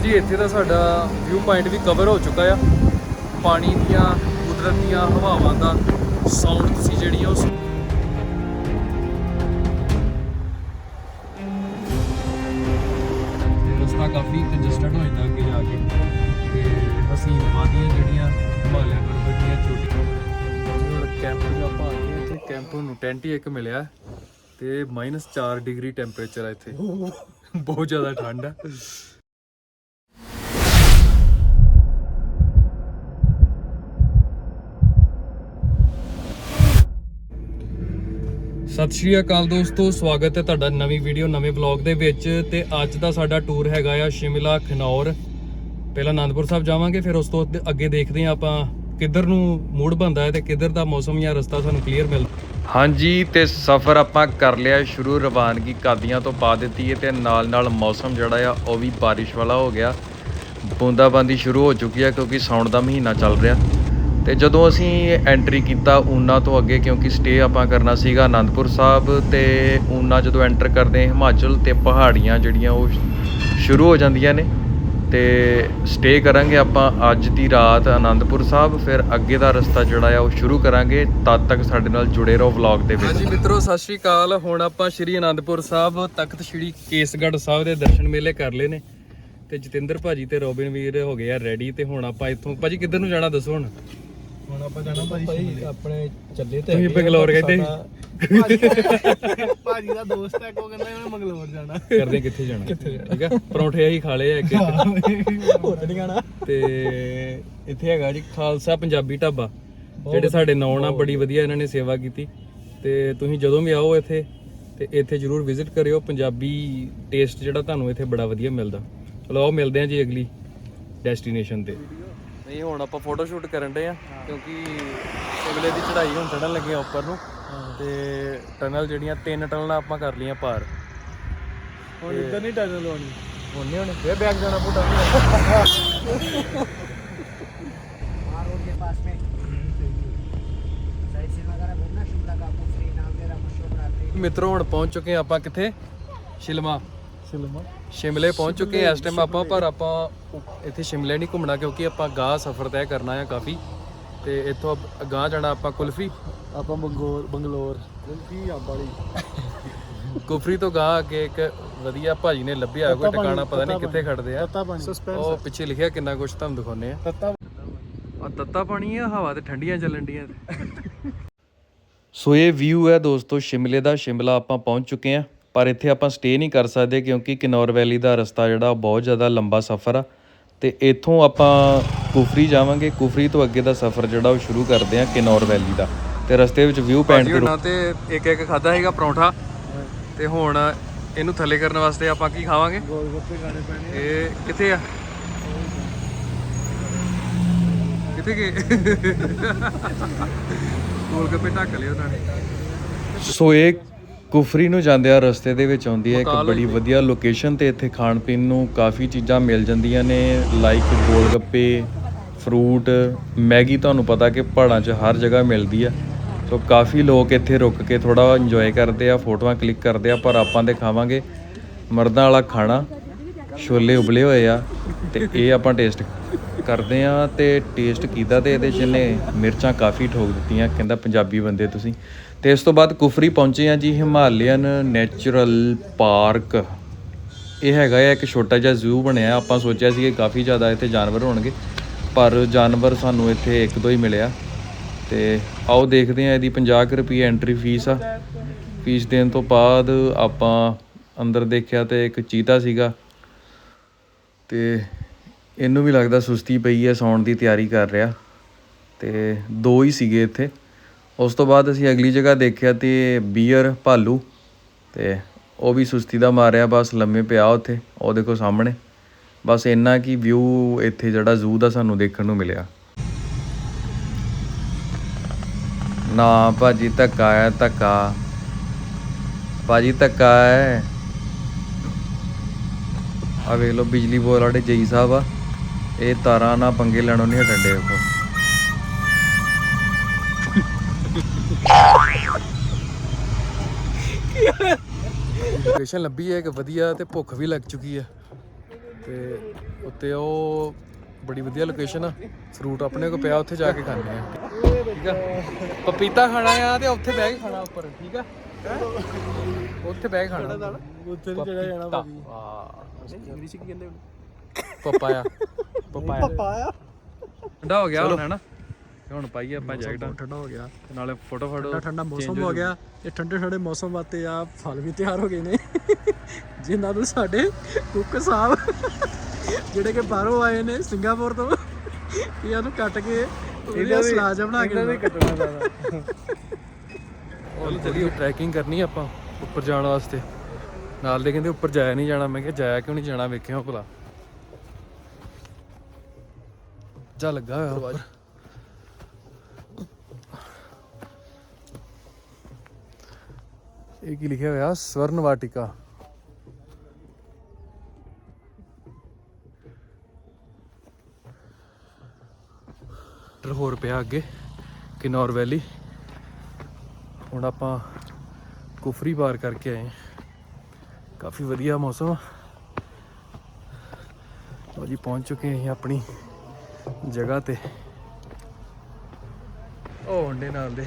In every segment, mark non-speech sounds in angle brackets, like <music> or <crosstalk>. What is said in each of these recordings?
ਲਓ ਜੀ ਇੱਥੇ ਤਾਂ ਸਾਡਾ ਵਿਊ ਪੁਆਇੰਟ ਵੀ ਕਵਰ ਹੋ ਚੁੱਕਾ ਆ। ਪਾਣੀ ਦੀਆਂ ਕੁਦਰਤ ਦੀਆਂ ਹਵਾਵਾਂ ਦਾ ਸਾਊਂਡ ਤੁਸੀਂ ਜਿਹੜੀਆਂ ਉਹ ਰਸਤਾ ਕਾਫੀ ਕੰਜਸਟਡ ਹੋ ਜਾਂਦਾ ਅੱਗੇ ਜਾ ਕੇ। ਤੇ ਹਸੀਨ ਵਾਦੀਆਂ ਜਿਹੜੀਆਂ ਹਿਮਾਲਿਆ ਪਰਬਤ ਦੀਆਂ ਹੁਣ ਕੈਂਪ ਜੋ ਆਪਾਂ ਆ ਗਏ ਇੱਥੇ ਕੈਂਪ ਨੂੰ ਟੈਂਟ ਹੀ ਇੱਕ ਮਿਲਿਆ। ਤੇ -4 ਡਿਗਰੀ ਟੈਂਪਰੇਚਰ ਆ ਇੱਥੇ। ਬਹੁਤ ਜ਼ਿਆਦਾ ਠੰਡ ਆ। ਸਤਿ ਸ਼੍ਰੀ ਅਕਾਲ ਦੋਸਤੋ, ਸਵਾਗਤ ਹੈ ਤੁਹਾਡਾ ਨਵੀਂ ਵੀਡੀਓ, ਨਵੇਂ ਵਲੌਗ ਦੇ ਵਿੱਚ ਤੇ ਅੱਜ ਦਾ ਸਾਡਾ ਟੂਰ ਹੈਗਾ ਆ ਸ਼ਿਮਲਾ, ਖਨੌਰ। ਪਹਿਲਾਂ ਆਨੰਦਪੁਰ ਸਾਹਿਬ ਜਾਵਾਂਗੇ, ਫਿਰ ਉਸ ਤੋਂ ਅੱਗੇ- ਦੇਖਦੇ ਹਾਂ ਆਪਾਂ ਕਿੱਧਰ ਨੂੰ ਮੂਡ ਬੰਦਾ ਹੈ ਤੇ ਕਿੱਧਰ ਦਾ ਮੌਸਮ ਜਾਂ ਰਸਤਾ ਸਾਨੂੰ ਕਲੀਅਰ ਮਿਲਦਾ ਹਾਂਜੀ, ਤੇ ਸਫ਼ਰ ਆਪਾਂ ਕਰ ਲਿਆ ਸ਼ੁਰੂ, ਰਵਾਨਗੀ ਕਾਦੀਆਂ ਤੋਂ ਪਾ ਦਿੱਤੀ ਹੈ ਤੇ ਨਾਲ ਨਾਲ ਮੌਸਮ ਜਿਹੜਾ ਆ, ਉਹ ਵੀ ਬਾਰਿਸ਼ ਵਾਲਾ ਹੋ ਗਿਆ। ਬੂੰਦਾਬਾਂਦੀ ਸ਼ੁਰੂ ਹੋ ਚੁੱਕੀ ਆ ਕਿਉਂਕਿ ਸਾਉਣ ਦਾ ਮਹੀਨਾ ਚੱਲ ਰਿਹਾ। ਤੇ ਜਦੋਂ ਅਸੀਂ ਐਂਟਰੀ ਕੀਤਾ ਊਨਾ ਤੋਂ ਅੱਗੇ, ਕਿਉਂਕਿ ਸਟੇ ਆਪਾਂ ਕਰਨਾ ਸੀਗਾ ਆਨੰਦਪੁਰ ਸਾਹਿਬ ਤੇ ਊਨਾ ਜਦੋਂ ਐਂਟਰ ਕਰਦੇ ਹਿਮਾਚਲ ਤੇ ਪਹਾੜੀਆਂ ਜਿਹੜੀਆਂ ਉਹ ਸ਼ੁਰੂ ਹੋ ਜਾਂਦੀਆਂ ਨੇ ਤੇ ਸਟੇ ਕਰਾਂਗੇ ਆਪਾਂ ਅੱਜ ਦੀ ਰਾਤ ਆਨੰਦਪੁਰ ਸਾਹਿਬ, ਫਿਰ ਅੱਗੇ ਦਾ ਰਸਤਾ ਜਿਹੜਾ ਆ ਉਹ ਸ਼ੁਰੂ ਕਰਾਂਗੇ, ਤਦ ਤੱਕ ਸਾਡੇ ਨਾਲ ਜੁੜੇ ਰਹੋ ਵਲੌਗ ਦੇ ਵਿੱਚ। ਹਾਂਜੀ ਮਿੱਤਰੋ, ਸਤਿ ਸ਼੍ਰੀ ਅਕਾਲ। ਹੁਣ ਆਪਾਂ ਸ਼੍ਰੀ ਆਨੰਦਪੁਰ ਸਾਹਿਬ, ਤਖਤ ਸ਼੍ਰੀ ਕੇਸਗੜ੍ਹ ਸਾਹਿਬ ਦੇ ਦਰਸ਼ਨ ਮੇਲੇ ਕਰ ਲਏ ਨੇ। ਤੇ ਜਤਿੰਦਰ ਭਾਜੀ ਤੇ ਰੋਬਿਨ ਵੀਰ ਹੋ ਗਏ ਆ ਰੈਡੀ ਤੇ ਹੁਣ ਆਪਾਂ ਇੱਥੋਂ ਭਾਜੀ, ਕਿੱਧਰ ਨੂੰ ਜਾਣਾ ਦੱਸੋ ਹੁਣ? ਹੁਣ ਆਪਾਂ ਜਾਣਾ ਭਾਜੀ ਆਪਣੇ ਚੱਲੇ ਤੇ ਤੁਸੀਂ ਬੰਗਲੌਰ ਕਹਿੰਦੇ <laughs> ਭਾਜੀ ਦਾ ਦੋਸਤ ਹੈ ਕੋ ਕਹਿੰਦਾ ਮੈਂ ਮੰਗਲੌਰ ਜਾਣਾ। ਕਰਦੇ ਕਿੱਥੇ ਜਾਣਾ। ਠੀਕ ਆ? ਪਰੌਂਠੇ ਅਸੀਂ ਖਾ ਲਏ ਆ ਇੱਕ। ਇੱਕ ਹੋਰ ਨਹੀਂ ਜਾਣਾ ਤੇ ਇੱਥੇ ਹੈਗਾ ਜੀ ਖਾਲਸਾ ਪੰਜਾਬੀ ਢਾਬਾ ਜਿਹੜੇ ਸਾਡੇ ਨੌਨ ਆ ਬੜੀ ਵਧੀਆ। ਇਹਨਾਂ ਨੇ ਸੇਵਾ ਕੀਤੀ। ਤੇ ਤੁਸੀਂ ਜਦੋਂ ਵੀ ਆਓ ਇੱਥੇ ਤੇ ਇੱਥੇ ਜਰੂਰ ਵਿਜ਼ਿਟ ਕਰਿਓ। ਪੰਜਾਬੀ ਟੇਸਟ ਜਿਹੜਾ ਤੁਹਾਨੂੰ ਇੱਥੇ ਬੜਾ ਵਧੀਆ ਮਿਲਦਾ। ਚਲੋ ਆਓ ਮਿਲਦੇ ਹਾਂ ਜੀ ਅਗਲੀ ਡੈਸਟੀਨੇਸ਼ਨ ਤੇ। ਨਹੀਂ ਹੁਣ ਆਪਾਂ ਫੋਟੋ ਸ਼ੂਟ ਕਰਨ ਦੇ ਆ ਕਿਉਂਕਿ ਅਗਲੇ ਦੀ ਚੜ੍ਹਾਈ ਹੁਣ ਚੜਨ ਲੱਗੇ ਆ ਉੱਪਰ ਨੂੰ ਤੇ ਟਨਲ ਜਿਹੜੀਆਂ ਤਿੰਨ ਟਨਲਾਂ ਆਪਾਂ ਕਰ ਲਈਆਂ ਪਾਰ ਹੁਣ ਇੱਧਰ ਨਹੀਂ ਟਨਲ ਹੋਣੀ ਹੁਣ ਨਹੀਂ ਹੋਣੇ ਫੇਰ ਬੈਕ ਜਾਣਾ ਪੁੱਟਾ रोड के पास में साइड सीन वगैरह घूमना शिमला का कुफरी नाम मेरा मशहूर बनाते ਮਿੱਤਰੋ ਹੁਣ ਪਹੁੰਚ ਚੁੱਕੇ ਹਾਂ ਆਪਾਂ ਕਿੱਥੇ ਸ਼ਿਲਮਾ ਸਿਲਮਾ ਸ਼ਿਮਲੇ ਪਹੁੰਚ ਚੁੱਕੇ ਹਾਂ ਇਸ ਟਾਈਮ ਆਪਾਂ ਪਰ ਆਪਾਂ ਇੱਥੇ ਸ਼ਿਮਲੇ ਨਹੀਂ ਘੁੰਮਣਾ ਕਿਉਂਕਿ ਆਪਾਂ ਗਾਹ ਸਫ਼ਰ ਤੈਅ ਕਰਨਾ ਹੈ ਕਾਫੀ। ਤੇ ਇੱਥੋਂ ਗਾਹ ਜਾਣਾ ਆਪਾਂ ਕੁਲਫੀ। ਆਪਾਂ ਬੰਗਲੌਰ ਬੰਗਲੌਰ। ਕੁਲਫੀ ਆ ਵਾਲੀ ਕੁਫਰੀ ਤੋਂ ਗਾਹ ਅੱਗੇ ਇੱਕ ਵਧੀਆ ਭਾਜੀ ਨੇ ਲੱਭਿਆ ਕੋਈ ਟਿਕਾਣਾ ਪਤਾ ਨਹੀਂ ਕਿੱਥੇ ਖੜਦੇ ਆ। ਤੱਤਾ ਪਾਣੀ। ਸਸਪੈਂਸ ਉਹ ਪਿੱਛੇ ਲਿਖਿਆ ਕਿੰਨਾ ਕੁਝ ਤੁਹਾਨੂੰ ਦਿਖਾਉਨੇ ਆ। ਤੱਤਾ ਆ ਤੱਤਾ ਪਾਣੀ ਆ ਹਵਾ ਤੇ ਠੰਡੀਆਂ ਚੱਲਣ ਡੀਆਂ <laughs> ਸੋ ਇਹ ਵਿਊ ਹੈ ਦੋਸਤੋ ਸ਼ਿਮਲੇ ਦਾ ਸ਼ਿਮਲਾ ਆਪਾਂ ਪਹੁੰਚ ਚੁੱਕੇ ਆ। ਪਰ ਇੱਥੇ ਆਪਾਂ ਸਟੇ ਨਹੀਂ ਕਰ ਸਕਦੇ ਕਿਉਂਕਿ ਕਿਨੌਰ ਵੈਲੀ ਦਾ ਰਸਤਾ ਜਿਹੜਾ ਉਹ ਬਹੁਤ ਜ਼ਿਆਦਾ ਲੰਬਾ ਸਫ਼ਰ ਆ। ਤੇ ਇੱਥੋਂ ਆਪਾਂ ਕੁਫਰੀ ਜਾਵਾਂਗੇ। ਕੁਫਰੀ ਤੋਂ ਅੱਗੇ ਦਾ ਸਫ਼ਰ ਜਿਹੜਾ ਉਹ ਸ਼ੁਰੂ ਕਰਦੇ ਆ ਕਿਨੌਰ ਵੈਲੀ ਦਾ। ਤੇ ਰਸਤੇ ਵਿੱਚ ਵਿਊ ਪੁਆਇੰਟ ਤੇ ਤੇ ਇੱਕ ਇੱਕ ਖਾਦਾ ਹੈਗਾ ਪਰੌਂਠਾ। ਤੇ ਹੁਣ ਇਹਨੂੰ ਥੱਲੇ ਕਰਨ ਵਾਸਤੇ ਆਪਾਂ ਕੀ ਖਾਵਾਂਗੇ? ਗੋਲ ਗੱਪੇ ਖਾਣੇ ਪੈਣੇ ਇਹ ਕਿੱਥੇ ਆ? ਕਿੱਥੇ ਗਏ? ਗੋਲ ਗੱਪੇ ਢੱਕ ਲਿਓ ਉਹਨਾਂ ਨੇ। ਸੋ ਇਹ ਕੁਫਰੀ ਨੂੰ ਜਾਂਦੇ ਆ ਰਸਤੇ ਦੇ ਵਿੱਚ ਆਉਂਦੀ ਹੈ ਇੱਕ ਬੜੀ ਵਧੀਆ ਲੋਕੇਸ਼ਨ ਤੇ ਇੱਥੇ ਖਾਣ ਪੀਣ ਨੂੰ ਕਾਫੀ ਚੀਜ਼ਾਂ ਮਿਲ ਜਾਂਦੀਆਂ ਨੇ like gol gappe fruit Maggi ਤੁਹਾਨੂੰ ਪਤਾ ਕਿ ਪਹਾੜਾਂ 'ਚ ਹਰ ਜਗ੍ਹਾ ਮਿਲਦੀ ਆ। ਸੋ ਕਾਫੀ ਲੋਕ ਇੱਥੇ ਰੁਕ ਕੇ ਥੋੜਾ ਇੰਜੋਏ ਕਰਦੇ ਆ ਫੋਟੋਆਂ ਕਲਿੱਕ ਕਰਦੇ ਆ ਪਰ ਆਪਾਂ ਤੇ ਖਾਵਾਂਗੇ ਮਰਦਾਂ ਵਾਲਾ ਖਾਣਾ। ਛੋਲੇ ਉਬਲੇ ਹੋਏ ਆ ਤੇ ਇਹ ਆਪਾਂ ਟੇਸਟ ਕਰਦੇ ਆ ਤੇ ਟੇਸਟ ਕੀਤਾ ਤੇ ਇਹਦੇ 'ਚ ਇਹਨੇ ਮਿਰਚਾਂ ਕਾਫੀ ਠੋਕ ਦਿੱਤੀਆਂ ਕਹਿੰਦਾ ਪੰਜਾਬੀ ਬੰਦੇ ਤੁਸੀਂ। ਤੇ ਇਸ ਤੋਂ ਬਾਅਦ ਕੁਫਰੀ ਪਹੁੰਚੇ ਆ ਜੀ ਹਿਮਾਲਯਨ ਨੈਚੁਰਲ ਪਾਰਕ। ਇਹ ਹੈਗਾ ਆ, ਇੱਕ ਛੋਟਾ ਜਿਹਾ ਜ਼ੂ ਬਣਿਆ ਆਪਾਂ ਸੋਚਿਆ ਸੀ ਕਿ ਕਾਫੀ ਜ਼ਿਆਦਾ ਇੱਥੇ ਜਾਨਵਰ ਹੋਣਗੇ, ਪਰ ਜਾਨਵਰ ਸਾਨੂੰ ਇੱਥੇ ਇੱਕ ਦੋ ਹੀ ਮਿਲਿਆ। ਤੇ ਆਓ ਦੇਖਦੇ ਆ ਇਹਦੀ 50 ਰੁਪਏ ਐਂਟਰੀ ਫੀਸ ਆ। ਫੀਸ ਦੇਣ ਤੋਂ ਬਾਅਦ ਆਪਾਂ ਅੰਦਰ ਦੇਖਿਆ ਤੇ ਇੱਕ ਚੀਤਾ ਸੀਗਾ। ਤੇ ਇਹਨੂੰ ਵੀ ਲੱਗਦਾ ਸੁਸਤੀ ਪਈ ਹੈ, ਸੌਣ ਦੀ ਤਿਆਰੀ ਕਰ ਰਿਹਾ। ਤੇ ਦੋ ਹੀ ਸੀਗੇ ਇੱਥੇ। ਉਸ ਤੋਂ ਬਾਅਦ ਅਸੀਂ ਅਗਲੀ ਜਗ੍ਹਾ ਦੇਖਿਆ ਤੇ ਬੀਅਰ ਭਾਲੂ ਤੇ ਉਹ ਵੀ ਸੁਸਤੀ ਦਾ ਮਾਰਿਆ ਬਸ ਲੰਮੇ ਪਿਆ ਉੱਥੇ, ਉਹ ਦੇਖੋ ਸਾਹਮਣੇ। ਬਸ ਇੰਨਾ ਕਿ ਵਿਊ ਇੱਥੇ ਜਿਹੜਾ ਜ਼ੂ ਦਾ ਸਾਨੂੰ ਦੇਖਣ ਨੂੰ ਮਿਲਿਆ। ਨਾ ਭਾਜੀ ਧੱਕਾ ਹੈ, ਧੱਕਾ। ਭਾਜੀ ਧੱਕਾ ਹੈ। ਆ ਵੇਖ ਲਓ, ਬਿਜਲੀ ਬੋਰਡ ਵਾਲੇ ਜਈ ਸਾਹਿਬ ਆ। ਇਹ ਤਾਰਾਂ ਨਾਲ ਪੰਗੇ ਲੈਣੋਂ ਨਹੀਂ ਹਟਣ ਦੇ ਦੇਖੋ ਲੋਕੇਸ਼ਨ ਲੱਭੀ ਹੈ ਇੱਕ ਵਧੀਆ ਤੇ ਭੁੱਖ ਵੀ ਲੱਗ ਚੁੱਕੀ ਹੈ। ਤੇ ਉੱਤੇ ਉਹ ਬੜੀ ਵਧੀਆ ਲੋਕੇਸ਼ਨ ਆ। ਫਰੂਟ ਆਪਣੇ ਕੋਲ ਪਿਆ ਉੱਥੇ ਜਾ ਕੇ ਖਾਣੇ ਆ। ਠੀਕ ਆ? ਪਪੀਤਾ ਖਾਣਾ ਆ ਤੇ ਉੱਥੇ ਬਹਿ ਕੇ ਖਾਣਾ ਉੱਪਰ ਠੀਕ ਆ? ਉੱਥੇ ਬਹਿ ਕੇ ਖਾਣਾ। ਉੱਥੇ ਨਹੀਂ ਚੜਿਆ ਜਾਣਾ ਭਾਜੀ। ਵਾਹ ਇੰਗਲਿਸ਼ ਕੀ ਕਹਿੰਦੇ ਪਪਾਇਆ। ਪਪਾਇਆ। ਪਾਇਆ ਠੰਡਾ ਹੋ ਗਿਆ ਹੁਣ ਹੈ ਨਾ? ਤੇ ਹੁਣ ਪਾਈਏ ਆਪਾਂ ਜੈਕਟਾਂ। ਠੰਡਾ ਹੋ ਗਿਆ। ਤੇ ਨਾਲੇ ਫੋਟੋ ਫੋਟੋ ਠੰਡਾ ਠੰਡਾ ਮੌਸਮ ਹੋ ਗਿਆ। ਇਹ ਠੰਡੇ ਠੰਡੇ ਮੌਸਮ ਵਾਸਤੇ ਆ ਫਲ ਵੀ ਤਿਆਰ ਹੋ ਗਏ ਨੇ। ਜਿਨ੍ਹਾਂ ਨੂੰ ਸਾਡੇ ਕੁੱਕ ਸਾਹਿਬ ਜਿਹੜੇ ਕਿ ਬਾਹਰੋਂ ਆਏ ਨੇ ਸਿੰਗਾਪੁਰ ਤੋਂ ਇਹਨਾਂ ਨੂੰ ਕੱਟ ਕੇ ਇਹਦਾ ਸਲਾਜ ਬਣਾ ਕੇ ਇਹਨਾਂ ਕੱਟਣਾ ਜ਼ਿਆਦਾ। ਉਹ ਚਲੀ ਟਰੈਕਿੰਗ ਕਰਨੀ ਆਪਾਂ ਉੱਪਰ ਜਾਣ ਵਾਸਤੇ। ਨਾਲ ਦੇ ਕਹਿੰਦੇ ਉੱਪਰ ਜਾਇਆ ਨਹੀਂ ਜਾਣਾ। ਮੈਂ ਕਿਹਾ ਜਾਇਆ ਕਿਉਂ ਨਹੀਂ ਜਾਣਾ? ਵੇਖਿਓ ਭਲਾ। ਜਾ ਲੱਗਾ ਹੋਇਆ ਉੱਪਰ। ਇਹ ਕੀ ਲਿਖਿਆ ਹੋਇਆ ਸਵਰਨ ਵਾਟਿਕਾ ਟਰ ਹੋਰ ਪਿਆ ਅੱਗੇ ਕਿਨੌਰ ਵੈਲੀ ਹੁਣ ਆਪਾਂ ਕੁਫਰੀ ਪਾਰ ਕਰਕੇ ਆਏ ਹਾਂ। ਕਾਫੀ ਵਧੀਆ ਮੌਸਮ ਆ ਜੀ ਪਹੁੰਚ ਚੁੱਕੇ ਹਾਂ ਆਪਣੀ ਜਗ੍ਹਾ ਤੇ ਉਹ ਹੁੰਡੇ ਨਾਲ ਦੇ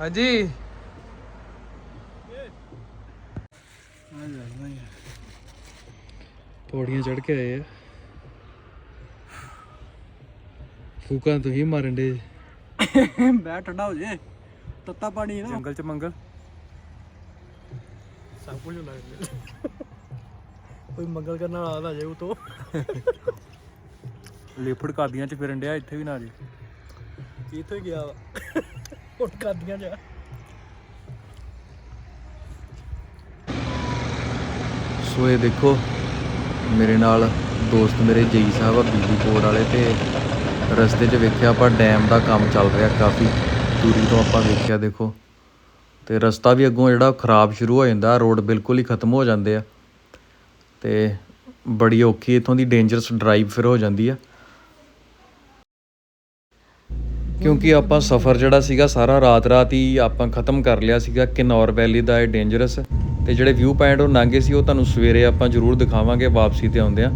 ਹਾਂਜੀ ਪੌੜੀਆਂ ਚੜ ਕੇ ਆਏ ਆ। ਫੂਕਾਂ ਤੁਸੀਂ ਮਾਰਨ ਦੇ। ਬੈ ਠੰਡਾ ਹੋ ਜੇ। ਤੱਤਾ ਪਾਣੀ ਨਾ। ਜੰਗਲ ਚ ਮੰਗਲ। ਸਭ ਕੁਝ ਹੈ ਕੋਈ ਮੰਗਲ ਕਰਨ ਵਾਲਾ ਆ ਜਾਏ ਉਹ ਤੋਂ। ਲੇਫੜ ਕਾਦੀਆਂ ਚ ਫਿਰਨ ਡਿਆ ਇੱਥੇ ਵੀ ਨਾ ਜੀ। ਕਿੱਥੇ ਗਿਆ ਵਾ। ਹੁਣ ਕਰਦੀਆਂ ਜਾ ਸੋ ਇਹ ਦੇਖੋ, ਮੇਰੇ ਨਾਲ ਦੋਸਤ ਮੇਰੇ ਜਈ ਸਾਹਿਬ ਆ ਬਿਜਲੀ ਬੋਰਡ ਵਾਲੇ ਤੇ ਰਸਤੇ 'ਚ ਵੇਖਿਆ ਆਪਾਂ, ਡੈਮ ਦਾ ਕੰਮ ਚੱਲ ਰਿਹਾ ਕਾਫੀ। ਦੂਰੀ ਤੋਂ ਆਪਾਂ ਵੇਖਿਆ ਦੇਖੋ। ਤੇ ਰਸਤਾ ਵੀ ਅੱਗੋਂ ਜਿਹੜਾ ਖਰਾਬ ਸ਼ੁਰੂ ਹੋ ਜਾਂਦਾ, ਰੋਡ ਬਿਲਕੁਲ ਹੀ ਖਤਮ ਹੋ ਜਾਂਦੇ ਆ। ਤੇ ਬੜੀ ਔਖੀ ਇਥੋਂ ਦੀ ਡੇਂਜਰਸ ਡਰਾਈਵ ਫਿਰ ਹੋ ਜਾਂਦੀ ਆ। ਕਿਉਂਕਿ ਆਪਾਂ ਸਫ਼ਰ ਜਿਹੜਾ ਸੀਗਾ ਸਾਰਾ ਰਾਤ ਰਾਤ ਹੀ ਆਪਾਂ ਖਤਮ ਕਰ ਲਿਆ ਸੀਗਾ ਕਿਨੌਰ ਵੈਲੀ ਦਾ ਇਹ ਡੇਂਜਰਸ ਤੇ ਜਿਹੜੇ ਵਿਊ ਪੁਆਇੰਟ ਉਹ ਨਾਂਗੇ ਸੀ ਉਹ ਤੁਹਾਨੂੰ ਸਵੇਰੇ ਆਪਾਂ ਜ਼ਰੂਰ ਦਿਖਾਵਾਂਗੇ ਵਾਪਸੀ ਤੇ ਆਉਂਦੇ ਆ।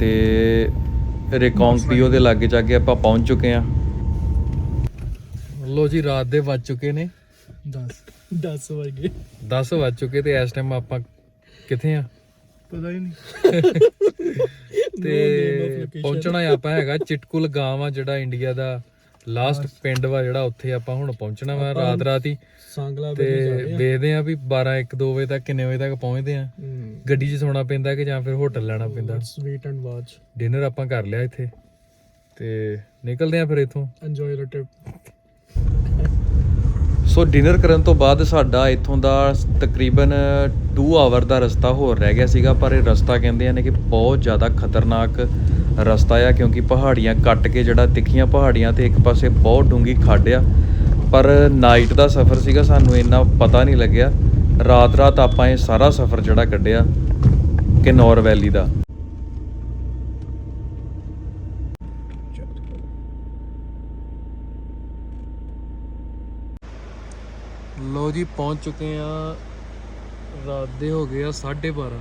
ਤੇ ਰੇਕੌਂਗ ਪੀਓ ਦੇ ਲਾਗੇ ਜਾ ਕੇ ਆਪਾਂ ਪਹੁੰਚ ਚੁੱਕੇ ਆ। ਲੋ ਜੀ ਰਾਤ ਦੇ ਵੱਜ ਚੁੱਕੇ ਨੇ। 10 10 ਵਜੇ। 10 ਵੱਜ ਚੁੱਕੇ ਤੇ ਇਸ ਟਾਈਮ ਆਪਾਂ ਕਿੱਥੇ ਆ? ਪਤਾ ਹੀ ਨਹੀਂ। ਤੇ ਪਹੁੰਚਣਾ ਆਪਾਂ ਹੈਗਾ ਚਿਟਕੁਲ ਗਾਂਵ ਆ ਜਿਹੜਾ ਇੰਡੀਆ ਦਾ। ਲਾਸਟ ਪਿੰਡ ਵਾ ਜਿਹੜਾ ਉੱਥੇ ਆਪਾਂ ਹੁਣ ਪਹੁੰਚਣਾ ਵਾ ਰਾਤ ਰਾਤ ਹੀ। ਸਾਂਗਲਾ ਤੇ ਵੇਖਦੇ ਆ ਵੀ 12 1 2 ਵਜੇ ਤੱਕ ਕਿੰਨੇ ਵਜੇ ਤੱਕ ਪਹੁੰਚਦੇ ਆ ਗੱਡੀ 'ਚ ਸੌਣਾ ਪੈਂਦਾ ਕਿ ਜਾਂ ਫਿਰ ਹੋਟਲ ਲੈਣਾ ਪੈਂਦਾ। ਸਵੀਟ ਐਂਡ ਵਾਚ ਡਿਨਰ ਆਪਾਂ ਕਰ ਲਿਆ ਇੱਥੇ। ਤੇ ਨਿਕਲਦੇ ਆ ਫਿਰ ਇੱਥੋਂ। Enjoy the trip so dinner ਕਰਨ ਤੋਂ ਬਾਅਦ ਸਾਡਾ ਇੱਥੋਂ ਦਾ ਤਕਰੀਬਨ 2 ਆਵਰ ਦਾ ਰਸਤਾ ਹੋਰ ਰਹਿ ਗਿਆ ਸੀਗਾ ਪਰ ਇਹ ਰਸਤਾ ਕਹਿੰਦੇ ਨੇ ਕਿ ਬਹੁਤ ਜ਼ਿਆਦਾ ਖਤਰਨਾਕ ਰਸਤਾ ਆ, ਕਿਉਂਕਿ ਪਹਾੜੀਆਂ ਕੱਟ ਕੇ ਜਿਹੜਾ ਤਿੱਖੀਆਂ ਪਹਾੜੀਆਂ ਤੇ ਇੱਕ ਪਾਸੇ ਬਹੁਤ ਡੂੰਗੀ ਖੱਡ ਆ। ਪਰ ਨਾਈਟ ਦਾ ਸਫ਼ਰ ਸੀਗਾ, ਸਾਨੂੰ ਇੰਨਾ ਪਤਾ ਨਹੀਂ ਲੱਗਿਆ। ਰਾਤ ਰਾਤ ਆਪਾਂ ਇਹ ਸਾਰਾ ਸਫ਼ਰ ਜਿਹੜਾ ਕੱਢਿਆ, ਕਿਨੌਰ ਵੈਲੀ ਦਾ। ਲੋ ਜੀ, ਪਹੁੰਚ ਚੁੱਕੇ ਆ ਰਾਤ ਦੇ ਹੋ ਗਏ ਆ 12:30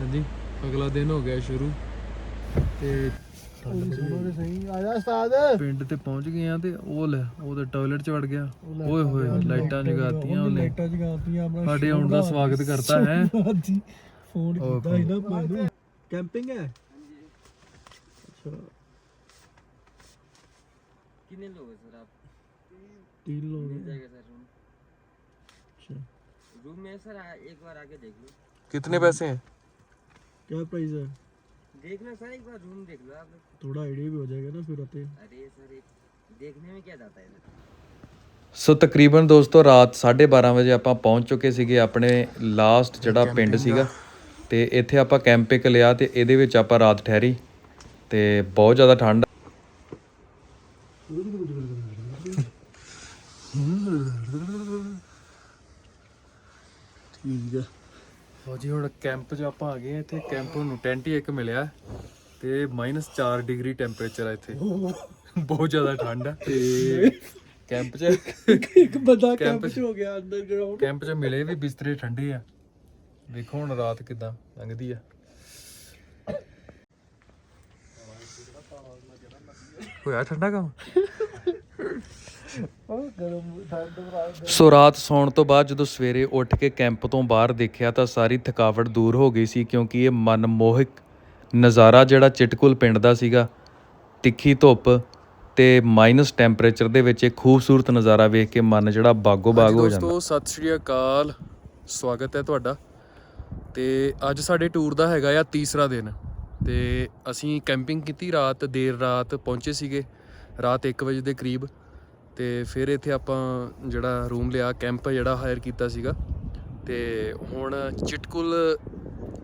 ਹਾਂਜੀ, ਅਗਲਾ ਦਿਨ ਹੋ ਗਿਆ ਸ਼ੁਰੂ। ਤੇ ਸਹੀ ਆ ਜਾ ਉਸਤਾਦ ਪਿੰਡ ਤੇ ਪਹੁੰਚ ਗਏ ਆ ਤੇ ਉਹ ਲੈ ਉਹ ਤੇ ਟਾਇਲਟ ਚ ਵੜ ਗਿਆ ਓਏ ਹੋਏ ਲਾਈਟਾਂ ਜਗਾਤੀਆਂ ਉਹਨੇ ਲਾਈਟਾਂ ਜਗਾਤੀਆਂ ਆਪਣਾ ਸਾਡੇ ਆਉਣ ਦਾ ਸਵਾਗਤ ਕਰਤਾ ਹੈ ਹਾਂਜੀ ਫੋਨ ਕੀਤਾ ਸੀ ਨਾ ਮੈਨੂੰ ਕੈਂਪਿੰਗ ਹੈ ਅੱਛਾ कितने लोग हैं सर आप तीन लोग मिल हैं जाएगा सर रूम अच्छा रूम में सर आ- एक बार आके देख लो कितने पैसे हैं क्या प्राइस है देख लो सर एक बार रूम देख लो आप थोड़ा आइडिया भी हो जाएगा ना फिर आते अरे सर एक देखने में क्या जाता है सर ਸੋ ਤਕਰੀਬਨ ਦੋਸਤੋ ਰਾਤ 12:30 ਵਜੇ ਆਪਾਂ ਪਹੁੰਚ ਚੁੱਕੇ ਸੀਗੇ ਆਪਣੇ ਲਾਸਟ ਜਿਹੜਾ ਪਿੰਡ ਸੀਗਾ ਤੇ ਇੱਥੇ ਆਪਾਂ ਕੈਂਪ ਇੱਕ ਲਿਆ ਤੇ ਇਹਦੇ ਵਿੱਚ ਆਪਾਂ ਰਾਤ ਠਹਿਰੀ ਤੇ ਬਹੁਤ ਜ਼ਿਆਦਾ ਠੰਡ ठीक है ਲੋ ਜੀ ਹੁਣ ਕੈਂਪ 'ਚ ਆਪਾਂ ਆ ਗਏ ਆ ਤੇ ਕੈਂਪ ਨੂੰ ਟੈਂਟ ਹੀ ਇੱਕ ਮਿਲਿਆ ਤੇ -4 ਡਿਗਰੀ ਟੈਂਪਰੇਚਰ ਆ ਇੱਥੇ। ਬਹੁਤ ਜ਼ਿਆਦਾ ਠੰਡ ਆ। ਤੇ ਕੈਂਪ 'ਚ ਇੱਕ ਬੰਦਾ ਕੈਂਪ 'ਚ ਹੋ ਗਿਆ ਅੰਦਰ ਕੈਂਪ 'ਚ ਮਿਲੇ ਵੀ ਬਿਸਤਰੇ ਠੰਡੇ ਆ। ਦੇਖੋ ਹੁਣ ਰਾਤ ਕਿਦਾਂ ਲੰਘਦੀ ਆ। ਹੋਇਆ ਠੰਡਾ ਕੰਮ? ਸੋ ਰਾਤ ਸੌਣ ਤੋਂ ਬਾਅਦ ਜਦੋਂ ਸਵੇਰੇ ਉੱਠ ਕੇ ਕੈਂਪ ਤੋਂ ਬਾਹਰ ਦੇਖਿਆ ਤਾਂ ਸਾਰੀ ਥਕਾਵਟ ਦੂਰ ਹੋ ਗਈ ਸੀ ਕਿਉਂਕਿ ਇਹ ਮਨਮੋਹਕ ਨਜ਼ਾਰਾ ਜਿਹੜਾ ਚਿਟਕੁਲ ਪਿੰਡ ਦਾ ਸੀਗਾ। ਤਿੱਖੀ ਧੁੱਪ ਤੇ ਮਾਈਨਸ ਟੈਂਪਰੇਚਰ ਦੇ ਵਿੱਚ ਇੱਕ ਖੂਬਸੂਰਤ ਨਜ਼ਾਰਾ ਵੇਖ ਕੇ ਮਨ ਜਿਹੜਾ ਬਾਗੋ ਬਾਗ ਹੋ ਜਾਂਦਾ। ਦੋਸਤੋ ਸਤਿ ਸ਼੍ਰੀ ਅਕਾਲ। ਸਵਾਗਤ ਹੈ ਤੁਹਾਡਾ। ਤੇ ਅੱਜ ਸਾਡੇ ਟੂਰ ਦਾ ਹੈਗਾ ਆ ਤੀਸਰਾ ਦਿਨ। ਤੇ ਅਸੀਂ ਕੈਂਪਿੰਗ ਕੀਤੀ ਰਾਤ ਦੇਰ ਰਾਤ ਪਹੁੰਚੇ ਸੀਗੇ। ਰਾਤ 1 ਵਜੇ ਦੇ ਕਰੀਬ। ਤੇ ਫਿਰ ਇੱਥੇ ਆਪਾਂ ਜਿਹੜਾ ਰੂਮ ਲਿਆ ਕੈਂਪ ਜਿਹੜਾ ਹਾਇਰ ਕੀਤਾ ਸੀਗਾ। ਤੇ ਹੁਣ ਚਿਟਕੁਲ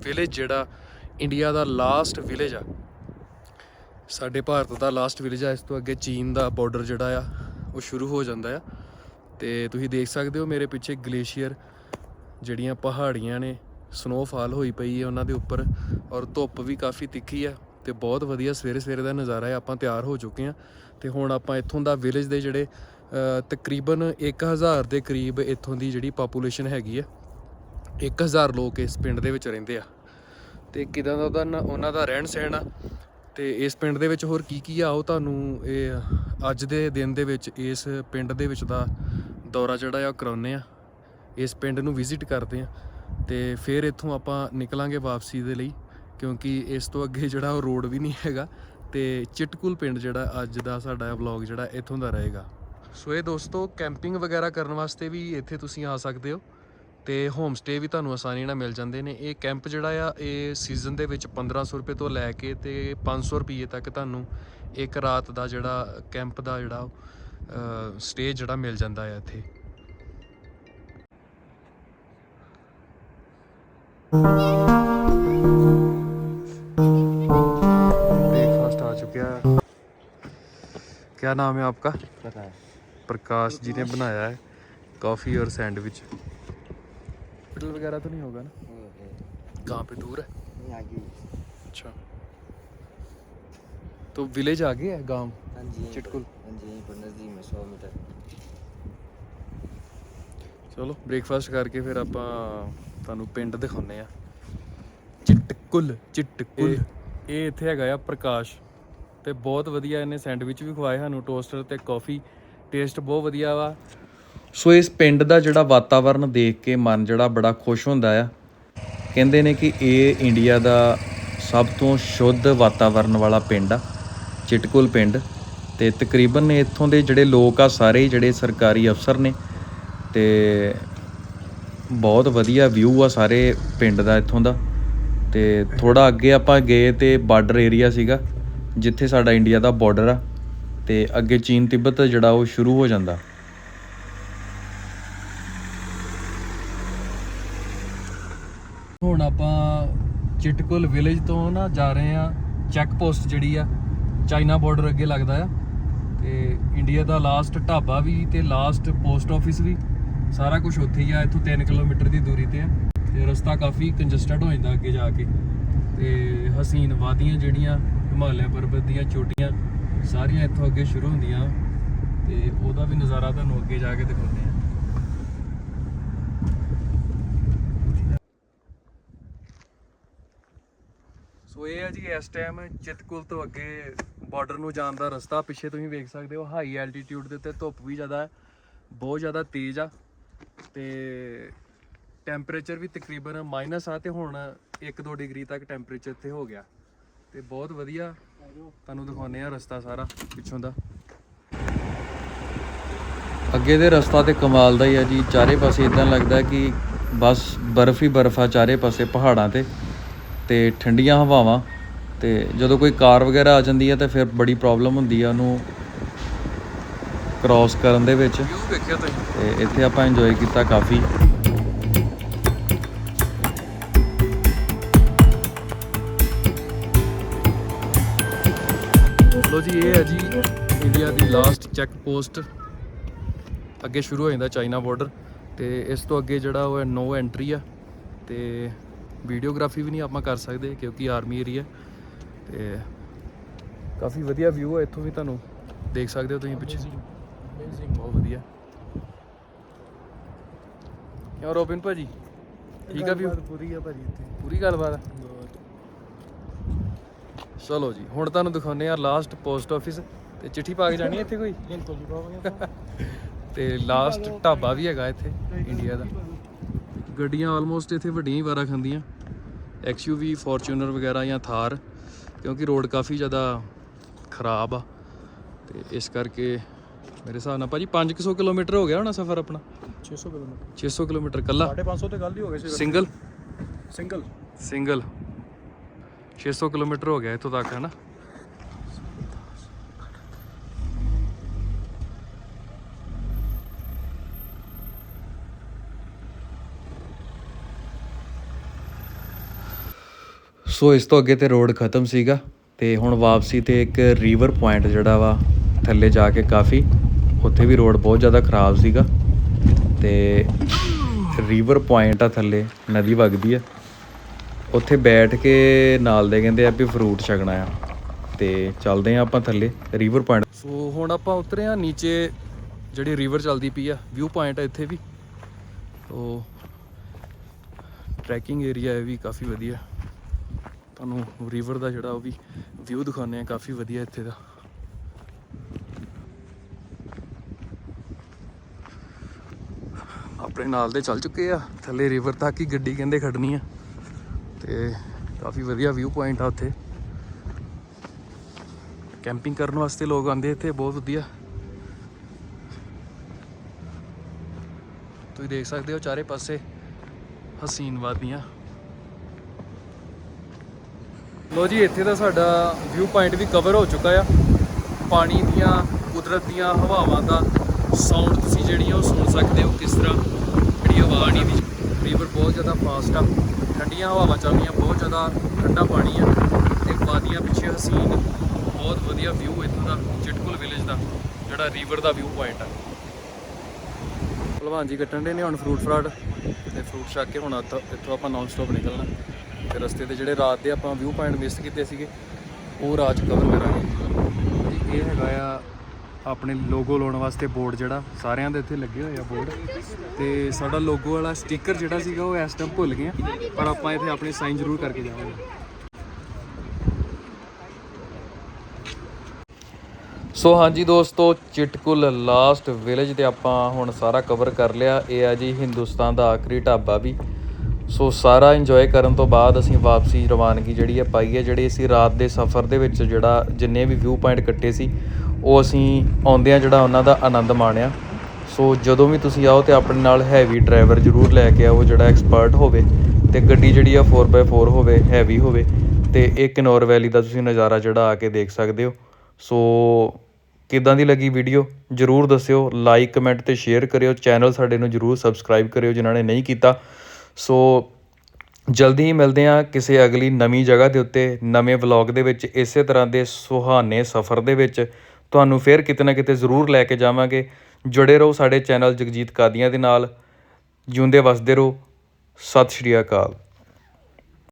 ਵਿਲੇਜ ਜਿਹੜਾ ਇੰਡੀਆ ਦਾ ਲਾਸਟ ਵਿਲੇਜ ਆ। ਸਾਡੇ ਭਾਰਤ ਦਾ ਲਾਸਟ ਵਿਲੇਜ ਆ, ਇਸ ਤੋਂ ਅੱਗੇ ਚੀਨ ਦਾ ਬਾਰਡਰ ਜਿਹੜਾ ਆ, ਉਹ ਸ਼ੁਰੂ ਹੋ ਜਾਂਦਾ ਆ। ਤੇ ਤੁਸੀਂ ਦੇਖ ਸਕਦੇ ਹੋ ਮੇਰੇ ਪਿੱਛੇ ਗਲੇਸ਼ੀਅਰ ਜਿਹੜੀਆਂ ਪਹਾੜੀਆਂ ਨੇ ਸਨੋਫਾਲ ਹੋਈ ਪਈ ਹੈ ਉਹਨਾਂ ਦੇ ਉੱਪਰ ਔਰ ਧੁੱਪ ਵੀ ਕਾਫੀ ਤਿੱਖੀ ਆ। ਤੇ ਬਹੁਤ ਵਧੀਆ ਸਵੇਰੇ ਸਵੇਰੇ ਦਾ ਨਜ਼ਾਰਾ ਹੈ ਆਪਾਂ ਤਿਆਰ ਹੋ ਚੁੱਕੇ ਹਾਂ। ਤੇ ਹੁਣ ਆਪਾਂ ਇੱਥੋਂ ਦਾ ਵਿਲੇਜ ਦੇ ਜਿਹੜੇ ਅ, ਤਕਰੀਬਨ 1000 ਦੇ ਕਰੀਬ ਇੱਥੋਂ ਦੀ ਜਿਹੜੀ ਪਾਪੂਲੇਸ਼ਨ ਹੈਗੀ ਆ 1000 ਲੋਕ ਇਸ ਪਿੰਡ ਦੇ ਵਿੱਚ ਰਹਿੰਦੇ ਆ। ਤੇ ਕਿਦਾਂ ਦਾ ਉਹਦਾ ਉਹਨਾਂ ਦਾ ਰਹਿਣ ਸਹਿਣ ਆ? ਤੇ ਇਸ ਪਿੰਡ ਦੇ ਵਿੱਚ ਹੋਰ ਕੀ ਕੀ ਆ? ਉਹ ਤੁਹਾਨੂੰ ਇਹ ਅੱਜ ਦੇ ਦਿਨ ਦੇ ਵਿੱਚ ਇਸ ਪਿੰਡ ਦੇ ਵਿੱਚ ਦਾ ਦੌਰਾ ਜਿਹੜਾ ਆ ਉਹ ਕਰਾਉਨੇ ਆ ਇਸ ਪਿੰਡ ਨੂੰ ਵਿਜ਼ਿਟ ਕਰਦੇ ਆ ਤੇ ਫਿਰ ਇੱਥੋਂ ਆਪਾਂ ਨਿਕਲਾਂਗੇ ਵਾਪਸੀ ਦੇ ਲਈ। ਕਿਉਂਕਿ ਇਸ ਤੋਂ ਅੱਗੇ ਜਿਹੜਾ ਉਹ ਰੋਡ ਵੀ ਨਹੀਂ ਹੈਗਾ ਤੇ ਚਿਟਕੂਲ ਪਿੰਡ ਜਿਹੜਾ ਅੱਜ ਦਾ ਸਾਡਾ ਵਲੌਗ ਜਿਹੜਾ ਇੱਥੋਂ ਦਾ ਰਹੇਗਾ। ਸੋ ਇਹ ਦੋਸਤੋ, ਕੈਂਪਿੰਗ ਵਗੈਰਾ ਕਰਨ ਵਾਸਤੇ ਵੀ ਇੱਥੇ ਤੁਸੀਂ ਆ ਸਕਦੇ ਹੋ ਤੇ ਹੋਮ ਸਟੇ ਵੀ ਤੁਹਾਨੂੰ ਆਸਾਨੀ ਨਾਲ ਮਿਲ ਜਾਂਦੇ ਨੇ। ਇਹ ਕੈਂਪ ਜਿਹੜਾ ਆ, ਇਹ ਸੀਜ਼ਨ ਦੇ ਵਿੱਚ 1500 ਰੁਪਏ ਤੋਂ ਲੈ ਕੇ ਤੇ 500 ਰੁਪਏ ਤੱਕ ਤੁਹਾਨੂੰ ਇੱਕ ਰਾਤ ਦਾ ਜਿਹੜਾ ਕੈਂਪ ਦਾ ਜਿਹੜਾ ਸਟੇ ਜਿਹੜਾ ਮਿਲ ਜਾਂਦਾ ਹੈ ਇੱਥੇ। क्या नाम है आपका पता है प्रकाश जी ने बनाया है कॉफ़ी और सैंडविच होटल वगैरह तो नहीं होगा ना वो है कहाँ पे दूर है नहीं आगे अच्छा तो विलेज आगे है गांव हाँ जी यहीं पर- चिटकुल। हाँ जी यहीं पर नज़दीक में सौ मीटर ਚਲੋ ਬ੍ਰੇਕਫਾਸਟ ਕਰਕੇ ਫਿਰ ਆਪਾਂ ਤੁਹਾਨੂੰ ਪਿੰਡ ਦਿਖਾਉਨੇ ਆ ਚਿੱਟਕੁਲ ਚਿੱਟਕੁਲ ਇਹ ਇੱਥੇ ਹੈਗਾ ਆ ਪ੍ਰਕਾਸ਼ ਤੇ ਬਹੁਤ ਵਧੀਆ ਇਹਨੇ ਸੈਂਡਵਿਚ ਵੀ ਖਵਾਏ ਸਾਨੂੰ, ਟੋਸਟਰ ਤੇ ਕਾਫੀ, ਟੇਸਟ ਬਹੁਤ ਵਧੀਆ ਵਾ। ਸੋ ਇਸ ਪਿੰਡ ਦਾ ਜਿਹੜਾ ਵਾਤਾਵਰਨ ਦੇਖ ਕੇ ਮਨ ਜਿਹੜਾ ਬੜਾ ਖੁਸ਼ ਹੁੰਦਾ ਆ। ਕਹਿੰਦੇ ਨੇ ਕਿ ਇਹ ਇੰਡੀਆ ਦਾ ਸਭ ਤੋਂ ਸ਼ੁੱਧ ਵਾਤਾਵਰਨ ਵਾਲਾ ਪਿੰਡ ਆ, ਚਿਟਕੁਲ ਪਿੰਡ। ਤੇ ਤਕਰੀਬਨ ਇੱਥੋਂ ਦੇ ਜਿਹੜੇ ਲੋਕ ਆ, ਸਾਰੇ ਹੀ ਜਿਹੜੇ ਸਰਕਾਰੀ ਅਫਸਰ ਨੇ ਤੇ ਬਹੁਤ ਵਧੀਆ ਵਿਊ ਆ ਸਾਰੇ ਪਿੰਡ ਦਾ ਇੱਥੋਂ ਦਾ। ਤੇ ਥੋੜਾ ਅੱਗੇ ਆਪਾਂ ਗਏ ਤੇ ਬਾਰਡਰ ਏਰੀਆ ਸੀਗਾ। ਜਿੱਥੇ ਸਾਡਾ ਇੰਡੀਆ ਦਾ ਬਾਰਡਰ ਆ ਤੇ ਅੱਗੇ ਚੀਨ ਤਿੱਬਤ ਜਿਹੜਾ ਉਹ ਸ਼ੁਰੂ ਹੋ ਜਾਂਦਾ। ਹੁਣ ਆਪਾਂ ਚਿਟਕੁਲ ਵਿਲੇਜ ਤੋਂ ਨਾ ਜਾ ਰਹੇ ਆ ਚੈੱਕ ਪੋਸਟ ਜਿਹੜੀ ਆ, ਚਾਈਨਾ ਬਾਰਡਰ ਅੱਗੇ ਲੱਗਦਾ ਆ। ਤੇ ਇੰਡੀਆ ਦਾ ਲਾਸਟ ਢਾਬਾ ਵੀ ਤੇ ਲਾਸਟ ਪੋਸਟ ਆਫਿਸ ਵੀ, ਸਾਰਾ ਕੁਝ ਉੱਥੇ ਹੀ ਆ, ਇੱਥੋਂ 3 ਕਿਲੋਮੀਟਰ ਦੀ ਦੂਰੀ ਤੇ ਆ। ਤੇ ਰਸਤਾ ਕਾਫੀ ਕੰਜਸਟਡ ਹੋ ਜਾਂਦਾ ਅੱਗੇ ਜਾ ਕੇ। ਤੇ ਹਸੀਨ ਵਾਦੀਆਂ ਜਿਹੜੀਆਂ ਹਿਮਾਲਿਆ ਪਰਬਤ ਦੀਆਂ ਚੋਟੀਆਂ ਸਾਰੀਆਂ ਇੱਥੋਂ ਅੱਗੇ ਸ਼ੁਰੂ ਹੁੰਦੀਆਂ ਤੇ ਉਹਦਾ ਵੀ ਨਜ਼ਾਰਾ ਤੁਹਾਨੂੰ ਅੱਗੇ ਜਾ ਕੇ ਦਿਖਾਉਂਦੇ ਆ ਸੋ ਇਹ ਹੈ ਜੀ ਇਸ ਟਾਈਮ ਚਿਤਕੁਲ ਤੋਂ ਅੱਗੇ ਬਾਰਡਰ ਨੂੰ ਜਾਣ ਦਾ ਰਸਤਾ। ਪਿੱਛੇ ਤੁਸੀਂ ਵੇਖ ਸਕਦੇ ਹੋ ਹਾਈ ਐਲਟੀਟਿਊਡ ਦੇ ਉੱਤੇ ਧੁੱਪ ਵੀ ਜ਼ਿਆਦਾ ਬਹੁਤ ਜ਼ਿਆਦਾ ਤੇਜ਼ ਆ ਤੇ ਟੈਂਪਰੇਚਰ ਵੀ ਤਕਰੀਬਨ ਮਾਈਨਸ ਆ ਤੇ ਹੁਣ 1-2 ਡਿਗਰੀ ਤੱਕ ਟੈਂਪਰੇਚਰ ਇੱਥੇ ਹੋ ਗਿਆ। ਤੇ ਬਹੁਤ ਵਧੀਆ। ਤੁਹਾਨੂੰ ਦਿਖਾਉਂਦੇ ਆ ਰਸਤਾ ਸਾਰਾ ਪਿੱਛੋਂ ਦਾ। ਅੱਗੇ ਦੇ ਰਸਤਾ ਤੇ ਕਮਾਲ ਦਾ ਹੀ ਆ ਜੀ। ਚਾਰੇ ਪਾਸੇ ਇਦਾਂ ਲੱਗਦਾ ਕਿ ਬਸ ਬਰਫ਼ ਹੀ ਬਰਫ਼ ਆ ਚਾਰੇ ਪਾਸੇ ਪਹਾੜਾਂ ਤੇ ਤੇ ਠੰਡੀਆਂ ਹਵਾਵਾਂ ਤੇ ਜਦੋਂ ਕੋਈ ਕਾਰ ਵਗੈਰਾ ਆ ਜਾਂਦੀ ਹੈ ਤਾਂ ਫਿਰ ਬੜੀ ਪ੍ਰੋਬਲਮ ਹੁੰਦੀ ਆ ਉਹਨੂੰ ਕ੍ਰਾਸ ਕਰਨ ਦੇ ਵਿੱਚ। ਤੇ ਇੱਥੇ ਆਪਾਂ ਇੰਜੋਏ ਕੀਤਾ ਕਾਫੀ। ਜੀ ਇਹ ਹੈ ਜੀ ਇੰਡੀਆ ਦੀ ਲਾਸਟ ਚੈੱਕ ਪੋਸਟ ਅੱਗੇ ਸ਼ੁਰੂ ਹੋ ਜਾਂਦਾ ਚਾਈਨਾ ਬਾਰਡਰ ਤੇ ਇਸ ਤੋਂ ਅੱਗੇ ਜਿਹੜਾ ਉਹ ਹੈ ਨੋ ਐਂਟਰੀ ਆ ਤੇ ਵੀਡੀਓਗ੍ਰਾਫੀ ਵੀ ਨਹੀਂ ਆਪਾਂ ਕਰ ਸਕਦੇ ਕਿਉਂਕਿ ਆਰਮੀ ਏਰੀਆ ਤੇ ਕਾਫੀ ਵਧੀਆ ਵਿਊ ਹੈ ਇੱਥੋਂ ਵੀ ਤੁਹਾਨੂੰ ਦੇਖ ਸਕਦੇ ਹੋ ਤੁਸੀਂ ਪਿੱਛੇ। ਬਹੁਤ ਵਧੀਆ। ਕਿਉਂ ਰੋਬਿਨ ਭਾਜੀ ਠੀਕ ਆ ਵਿਊ ਪੂਰੀ ਆ ਭਾਜੀ ਇੱਥੇ। ਪੂਰੀ ਗੱਲਬਾਤ ਆ? ਚਲੋ ਜੀ ਹੁਣ ਤੁਹਾਨੂੰ ਦਿਖਾਉਂਦੇ ਆ ਲਾਸਟ ਪੋਸਟ ਆਫਿਸ ਤੇ ਚਿੱਠੀ ਪਾ ਕੇ ਜਾਣੀ ਇੱਥੇ ਕੋਈ? ਬਿਲਕੁਲ ਜੀ ਬਾਬਾ ਤੇ ਲਾਸਟ ਢਾਬਾ ਵੀ ਹੈਗਾ ਇੱਥੇ ਇੰਡੀਆ ਦਾ। ਗੱਡੀਆਂ ਆਲਮੋਸਟ ਇੱਥੇ ਵੱਡੀਆਂ ਹੀ ਵਾਰਾ ਖਾਂਦੀਆਂ। ਐਕਸਯੂਵੀ ਫੋਰਚੂਨਰ ਵਗੈਰਾ ਜਾਂ ਥਾਰ ਕਿਉਂਕਿ ਰੋਡ ਕਾਫੀ ਜ਼ਿਆਦਾ ਖਰਾਬ ਆ। ਤੇ ਇਸ ਕਰਕੇ ਮੇਰੇ ਹਿਸਾਬ ਨਾਲ ਭਾਜੀ 500 ਕਿਲੋਮੀਟਰ ਹੋ ਗਿਆ ਹੋਣਾ ਸਫ਼ਰ ਆਪਣਾ? 600 ਕਿਲੋਮੀਟਰ। 600 ਕਿਲੋਮੀਟਰ ਕੱਲਾ 550 ਤੇ ਗੱਲ ਹੀ ਹੋ ਗਈ ਸੀ। ਸਿੰਗਲ ਸਿੰਗਲ ਸਿੰਗਲ 600 ਕਿਲੋਮੀਟਰ ਹੋ ਗਿਆ ਇੱਥੋਂ ਤੱਕ, ਹੈ ਨਾ? ਸੋ ਇਸ ਤੋਂ ਅੱਗੇ ਤੇ ਰੋਡ ਖਤਮ ਸੀਗਾ ਤੇ ਹੁਣ ਵਾਪਸੀ ਤੇ ਇੱਕ ਰਿਵਰ ਪੁਆਇੰਟ ਜਿਹੜਾ ਵਾ ਥੱਲੇ ਜਾ ਕੇ ਕਾਫੀ, ਉੱਥੇ ਵੀ ਰੋਡ ਬਹੁਤ ਜ਼ਿਆਦਾ ਖਰਾਬ ਸੀਗਾ ਤੇ ਰਿਵਰ ਪੁਆਇੰਟ ਆ ਥੱਲੇ, ਨਦੀ ਵਗਦੀ ਆ। ਉੱਥੇ ਬੈਠ ਕੇ ਨਾਲ ਦੇ ਕਹਿੰਦੇ ਆ ਵੀ ਫਰੂਟ ਛਕਣਾ ਆ। ਤੇ ਚੱਲਦੇ ਆ ਆਪਾਂ ਥੱਲੇ ਰਿਵਰ ਪੁਆਇੰਟ ਸੋ ਹੁਣ ਆਪਾਂ ਉਤਰੇ ਆ ਨੀਚੇ, ਜਿਹੜੀ ਰਿਵਰ ਚੱਲਦੀ ਪਈ ਆ ਵਿਊ ਪੁਆਇੰਟ ਆ ਇੱਥੇ ਵੀ। ਸੋ ਟਰੈਕਿੰਗ ਏਰੀਆ ਹੈ ਵੀ ਕਾਫੀ ਵਧੀਆ। ਤੁਹਾਨੂੰ ਰਿਵਰ ਦਾ ਜਿਹੜਾ ਉਹ ਵੀ ਵਿਊ ਦਿਖਾਉਂਦੇ ਆ ਕਾਫੀ ਵਧੀਆ ਇੱਥੇ ਦਾ। ਆਪਣੇ ਨਾਲ ਦੇ ਚੱਲ ਚੁੱਕੇ ਆ, ਥੱਲੇ ਰਿਵਰ ਤੱਕ ਹੀ ਗੱਡੀ ਕਹਿੰਦੇ ਖੜਨੀ ਆ। ਤੇ ਕਾਫੀ ਵਧੀਆ ਵਿਊ ਪੁਆਇੰਟ ਆ ਉੱਥੇ। ਕੈਂਪਿੰਗ ਕਰਨ ਵਾਸਤੇ ਲੋਕ ਆਉਂਦੇ ਇੱਥੇ, ਬਹੁਤ ਵਧੀਆ। ਤੁਸੀਂ ਦੇਖ ਸਕਦੇ ਹੋ ਚਾਰੇ ਪਾਸੇ ਹਸੀਨ ਵਾਦੀਆਂ। ਲੋ ਜੀ, ਇੱਥੇ ਦਾ ਸਾਡਾ ਵਿਊ ਪੁਆਇੰਟ ਵੀ ਕਵਰ ਹੋ ਚੁੱਕਾ ਆ। ਪਾਣੀ ਦੀਆਂ, ਕੁਦਰਤ ਦੀਆਂ ਹਵਾਵਾਂ ਦਾ ਸਾਊਂਡ ਤੁਸੀਂ ਜਿਹੜੀਆਂ ਉਹ ਸੁਣ ਸਕਦੇ ਹੋ ਕਿਸ ਤਰ੍ਹਾਂ। ਜਿਹੜੀ ਆਵਾਜ਼ ਨਹੀਂ ਰਿਵਰ ਬਹੁਤ ਜ਼ਿਆਦਾ ਫਾਸਟ ਆ। ਠੰਡੀਆਂ ਹਵਾਵਾਂ ਚੱਲਦੀਆਂ ਬਹੁਤ ਜ਼ਿਆਦਾ ਠੰਡਾ ਪਾਣੀ ਆ ਤੇ ਵਾਦੀਆਂ ਪਿੱਛੇ ਹਸੀਨ ਬਹੁਤ ਵਧੀਆ ਵਿਊ ਇੱਥੋਂ ਦਾ, ਚਿਟਕੁਲ ਵਿਲੇਜ ਦਾ, ਜਿਹੜਾ ਰਿਵਰ ਦਾ ਵਿਊ ਪੁਆਇੰਟ ਆ। ਭਲਵਾਨ ਜੀ ਕੱਟਣ ਦੇ ਨੇ ਹੁਣ ਫਰੂਟ ਫਰਾਟ ਤੇ ਫਰੂਟ ਛੱਕ ਕੇ ਹੁਣ ਇੱਥੋਂ ਇੱਥੋਂ ਆਪਾਂ ਨਾਨ ਸਟਾਪ ਨਿਕਲਣਾ। ਤੇ ਰਸਤੇ ਤੇ ਜਿਹੜੇ ਰਾਤ ਦੇ ਆਪਾਂ ਵਿਊ ਪੁਆਇੰਟ ਮਿਸ ਕੀਤੇ ਸੀਗੇ, ਉਹ ਰਾਤ ਚ ਕਵਰ ਕਰਾਂਗੇ। ਆਪਣੇ ਲੋਗੋ ਲਾਉਣ ਵਾਸਤੇ ਬੋਰਡ ਜਿਹੜਾ, ਸਾਰਿਆਂ ਦੇ ਇੱਥੇ ਲੱਗੇ ਹੋਏ ਆ ਬੋਰਡ ਤੇ ਸਾਡਾ ਲੋਗੋ ਵਾਲਾ ਸਟicker ਜਿਹੜਾ ਸੀਗਾ ਉਹ ਇਸ ਟਾਈਮ ਭੁੱਲ ਗਏ ਆ, ਪਰ ਆਪਾਂ ਇੱਥੇ ਆਪਣੇ ਸਾਈਨ ਜ਼ਰੂਰ ਕਰਕੇ ਜਾਵਾਂਗੇ। ਸੋ ਹਾਂਜੀ ਦੋਸਤੋ, ਚਿਟਕੁਲ ਲਾਸਟ ਵਿਲੇਜ ਤੇ ਆਪਾਂ ਹੁਣ ਸਾਰਾ ਕਵਰ ਕਰ ਲਿਆ। ਇਹ ਆ ਜੀ ਹਿੰਦੁਸਤਾਨ ਦਾ ਆਖਰੀ ਢਾਬਾ ਵੀ। ਸੋ ਸਾਰਾ ਇੰਜੋਏ ਕਰਨ ਤੋਂ ਬਾਅਦ ਅਸੀਂ ਵਾਪਸੀ ਰਵਾਨਗੀ ਜਿਹੜੀ ਹੈ ਪਾਈ ਹੈ ਜਿਹੜੀ ਅਸੀਂ ਰਾਤ ਦੇ ਸਫ਼ਰ ਦੇ ਵਿੱਚ ਜਿਹੜਾ ਜਿੰਨੇ ਵੀ ਵਿਊ ਪੁਆਇੰਟ ਕੱਟੇ ਸੀ ਉਹ ਅਸੀਂ ਆਉਂਦਿਆਂ ਜਿਹੜਾ ਉਹਨਾਂ ਦਾ ਆਨੰਦ ਮਾਣਿਆ। ਸੋ ਜਦੋਂ ਵੀ ਤੁਸੀਂ ਆਓ ਤੇ ਆਪਣੇ ਨਾਲ ਹੈਵੀ ਡਰਾਈਵਰ ਜ਼ਰੂਰ ਲੈ ਕੇ ਆਓ, ਜਿਹੜਾ ਐਕਸਪਰਟ ਹੋਵੇ ਤੇ ਗੱਡੀ ਜਿਹੜੀ ਆ 4x4 ਹੋਵੇ ਹੈਵੀ ਹੋਵੇ ਤੇ ਇਹ ਕਿਨੌਰ ਵੈਲੀ ਦਾ ਤੁਸੀਂ ਨਜ਼ਾਰਾ ਜਿਹੜਾ ਆ ਕੇ ਦੇਖ ਸਕਦੇ ਹੋ। ਸੋ ਕਿਦਾਂ ਦੀ ਲੱਗੀ ਵੀਡੀਓ ਜਰੂਰ ਦੱਸਿਓ ਲਾਈਕ ਕਮੈਂਟ ਤੇ ਸ਼ੇਅਰ ਕਰਿਓ ਚੈਨਲ ਸਾਡੇ ਨੂੰ ਜਰੂਰ ਸਬਸਕ੍ਰਾਈਬ ਕਰਿਓ ਜਿਨ੍ਹਾਂ ਨੇ ਨਹੀਂ ਕੀਤਾ। ਸੋ ਜਲਦੀ ਹੀ ਮਿਲਦੇ ਹਾਂ ਕਿਸੇ ਅਗਲੀ ਨਵੀਂ ਜਗ੍ਹਾ ਦੇ ਉੱਤੇ, ਨਵੇਂ ਵਲੌਗ ਦੇ ਵਿੱਚ, ਇਸੇ ਤਰ੍ਹਾਂ ਦੇ ਸੁਹਾਨੇ ਸਫ਼ਰ ਦੇ ਵਿੱਚ। ਤੁਹਾਨੂੰ ਫਿਰ ਕਿਤੇ ਨਾ ਕਿਤੇ ਜ਼ਰੂਰ ਲੈ ਕੇ ਜਾਵਾਂਗੇ। ਜੁੜੇ ਰਹੋ ਸਾਡੇ ਚੈਨਲ ਜਗਜੀਤ ਕਾਦੀਆਂ ਦੇ ਨਾਲ। ਜਿਉਂਦੇ ਵਸਦੇ ਰਹੋ। ਸਤਿ ਸ਼੍ਰੀ ਅਕਾਲ।